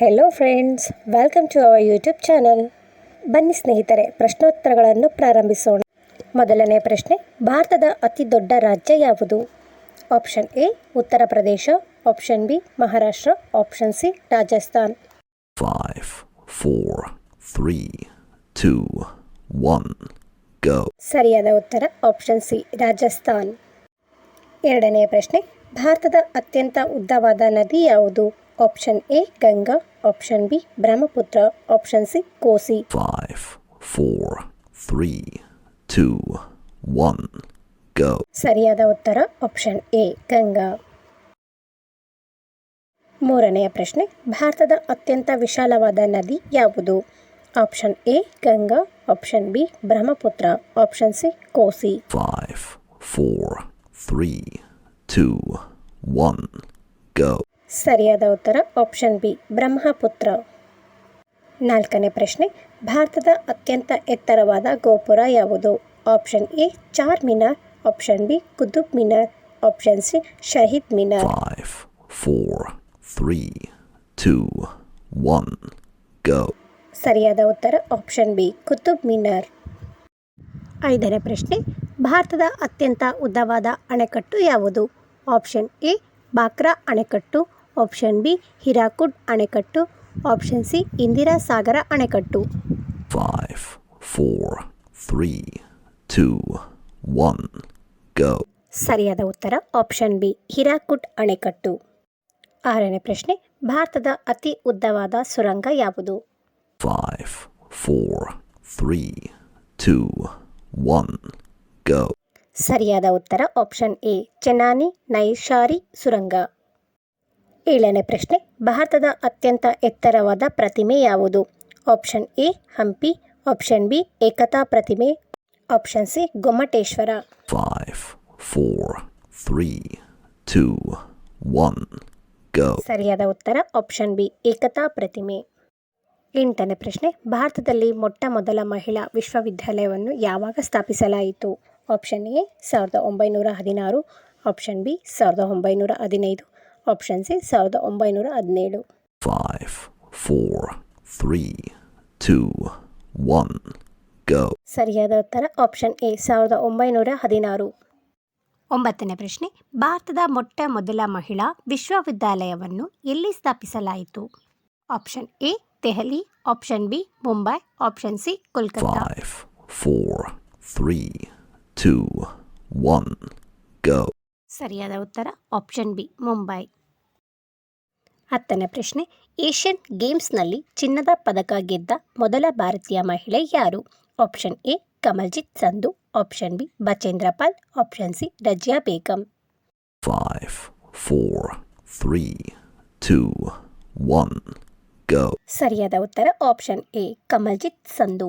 Hello friends welcome to our YouTube channel ಬನ್ನಿ ಸ್ನೇಹಿತರೆ ಪ್ರಶ್ನೋತ್ತರಗಳನ್ನು ಪ್ರಾರಂಭಿಸೋಣ. ಮೊದಲನೇ ಪ್ರಶ್ನೆ ಭಾರತದ ಅತಿ ದೊಡ್ಡ ರಾಜ್ಯ ಯಾವುದು? Option A Uttar Pradesh. Option B Maharashtra. Option C Rajasthan. Five four three two one. ಸರಿಯಾದ ಉತ್ತರ ಆಪ್ಷನ್ ಸಿ ರಾಜಸ್ಥಾನ್. ಎರಡನೇ ಪ್ರಶ್ನೆ ಭಾರತದ ಅತ್ಯಂತ ಉದ್ದವಾದ ನದಿ ಯಾವುದು? Option A Ganga option B Brahmaputra option C Kosi five four three two one. ಸರಿಯಾದ ಉತ್ತರ ಆಪ್ಷನ್ ಎ ಗಂಗಾ ಮೂರನೆಯ ಪ್ರಶ್ನೆ ಭಾರತದ ಅತ್ಯಂತ ವಿಶಾಲವಾದ ನದಿ ಯಾವುದು? Option A Ganga option B Brahmaputra option C Kosi five four three two one go. ಸರಿಯಾದ ಉತ್ತರ ಆಪ್ಷನ್ ಬಿ ಬ್ರಹ್ಮಪುತ್ರ. ನಾಲ್ಕನೇ ಪ್ರಶ್ನೆ ಭಾರತದ ಅತ್ಯಂತ ಎತ್ತರವಾದ ಗೋಪುರ ಯಾವುದು? Option A Char Minar. Option B Qutub Minar. Option C Shaheed Minar. Five four three two one go ಸರಿಯಾದ ಉತ್ತರ ಆಪ್ಷನ್ ಬಿ ಕುತುಬ್ ಮಿನಾರ್. ಐದನೇ ಪ್ರಶ್ನೆ ಭಾರತದ ಅತ್ಯಂತ ಉದ್ದವಾದ ಅಣೆಕಟ್ಟು ಯಾವುದು? ಆಪ್ಷನ್ ಎ ಬಾಕ್ರಾ ಅಣೆಕಟ್ಟು. ಆಪ್ಷನ್ ಬಿ ಹಿರಾಕುಡ್ ಅಣೆಕಟ್ಟು ಆಪ್ಷನ್ ಸಿ ಇಂದಿರಾ ಸಾಗರ ಅಣೆಕಟ್ಟು five four three two one go ಸರಿಯಾದ ಉತ್ತರ ಆಪ್ಷನ್ ಬಿ ಹಿರಾಕುಡ್ ಅಣೆಕಟ್ಟು ಆರನೇ ಪ್ರಶ್ನೆ ಭಾರತದ ಅತಿ ಉದ್ದವಾದ ಸುರಂಗ ಯಾವುದು? Five four three two one go ಸರಿಯಾದ ಉತ್ತರ ಆಪ್ಷನ್ ಎ ಚೆನ್ನಾನಿ ನೈಶಾರಿ ಸುರಂಗ. ಏಳನೇ ಪ್ರಶ್ನೆ. ಭಾರತದ ಅತ್ಯಂತ ಎತ್ತರವಾದ ಪ್ರತಿಮೆ ಯಾವುದು? Option A Hampi. Option B ಏಕತಾ ಪ್ರತಿಮೆ. Option C Gommateshwara. Five four three two one. ಸರಿಯಾದ ಉತ್ತರ ಆಪ್ಷನ್ ಬಿ ಏಕತಾ ಪ್ರತಿಮೆ. ಎಂಟನೇ ಪ್ರಶ್ನೆ. ಭಾರತದಲ್ಲಿ ಮೊಟ್ಟ ಮೊದಲ ಮಹಿಳಾ ವಿಶ್ವವಿದ್ಯಾಲಯವನ್ನು ಯಾವಾಗ ಸ್ಥಾಪಿಸಲಾಯಿತು? ಆಪ್ಷನ್ ಎ ಸಾವಿರದ ಒಂಬೈನೂರ ಹದಿನಾರು. ಆಪ್ಷನ್ ಬಿ ಸಾವಿರದ ಒಂಬೈನೂರ ಹದಿನೈದು. ಆಪ್ಷನ್ ಸಿ ಸಾವಿರದ ಒಂಬೈನೂರ ಹದಿನೇಳು. Five four three two one go ಸರಿಯಾದ ಉತ್ತರ ಆಪ್ಷನ್ ಎ ಸಾವಿರದ ಒಂಬೈನೂರ ಹದಿನಾರು. ಒಂಬತ್ತನೇ ಪ್ರಶ್ನೆ. ಭಾರತದ ಮೊಟ್ಟ ಮೊದಲ ಮಹಿಳಾ ವಿಶ್ವವಿದ್ಯಾಲಯವನ್ನು ಎಲ್ಲಿ ಸ್ಥಾಪಿಸಲಾಯಿತು? Option A Delhi. Option B Mumbai. Option C Kolkata five four three two one go. ಸರಿಯಾದ ಉತ್ತರ ಆಪ್ಷನ್ ಬಿ ಮುಂಬೈ. ಹತ್ತನೇ ಪ್ರಶ್ನೆ ಏಷ್ಯನ್ ಗೇಮ್ಸ್ನಲ್ಲಿ ಚಿನ್ನದ ಪದಕ ಗೆದ್ದ ಮೊದಲ ಭಾರತೀಯ ಮಹಿಳೆ ಯಾರು? Option A Kamaljit Sandhu option B Bachendri Pal option C Razia Begum. Five four three two one. ಸರಿಯಾದ ಉತ್ತರ ಆಪ್ಷನ್ ಎ ಕಮಲ್ಜಿತ್ ಸಂಧು.